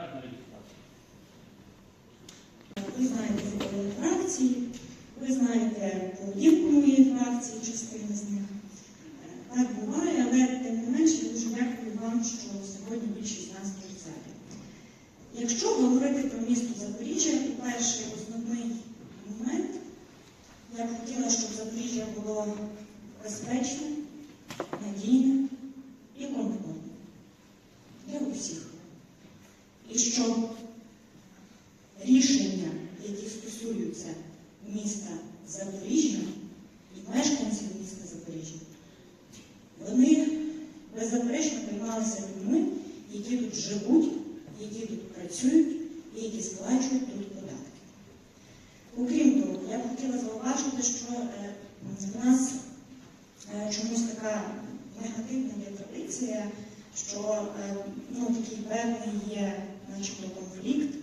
кандидат на реєстрацію. Ви знаєте фракції, ви знаєте поведінку моєї фракції, частини з них. Е, Так буває, але тим не менше я дуже дякую вам, що сьогодні більшість нас тут в залі. Якщо говорити про місто Запоріжжя, то перший основний момент, я б хотіла, щоб Запоріжжя було безпечне, надійне і комфортне для усіх. І щоб рішення, які стосуються міста Запоріжжя і мешканців міста Запоріжжя, вони беззаперечно приймалися людьми, які тут живуть, які тут працюють і які сплачують тут податки. Окрім того, я б хотіла зауважити, що е, в нас е, чомусь така негативна є традиція, що е, ну, такий певний є начебто конфлікт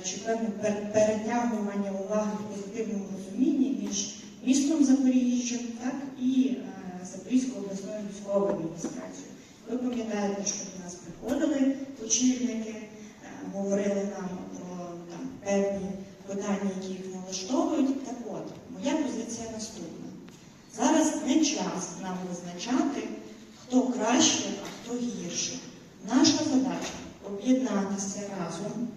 е, чи певне пер- перетягування уваги в позитивному розумінні між містом Запоріжжя, так і е, Запорізькою обласною військовою адміністрацією. Ви пам'ятаєте, що до нас приходили очільники, е, говорили нам про там, певні питання, які їх налаштовують. Так от, моя позиція наступна. Зараз не час нам визначати, хто краще, а хто гірше. Наша задача об'єднатися разом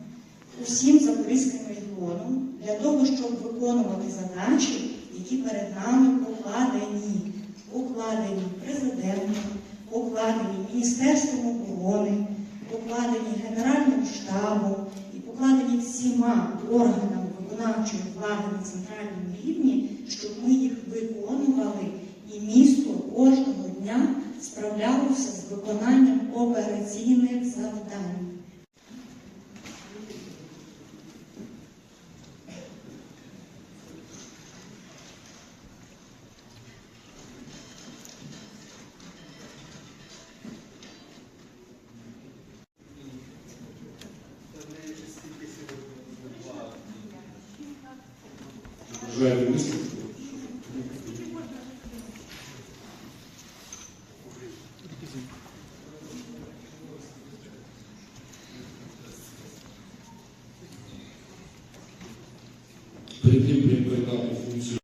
усім Запорізьким регіоном для того, щоб виконувати задачі, які перед нами покладені, покладені президентом, покладені Міністерством оборони, покладені Генеральним штабом і покладені всіма органами виконавчої влади на центральному рівні, щоб ми їх виконували і місто кожного дня справлялося з виконанням операційних завдань. Бажаю місто. Перед як передати функцію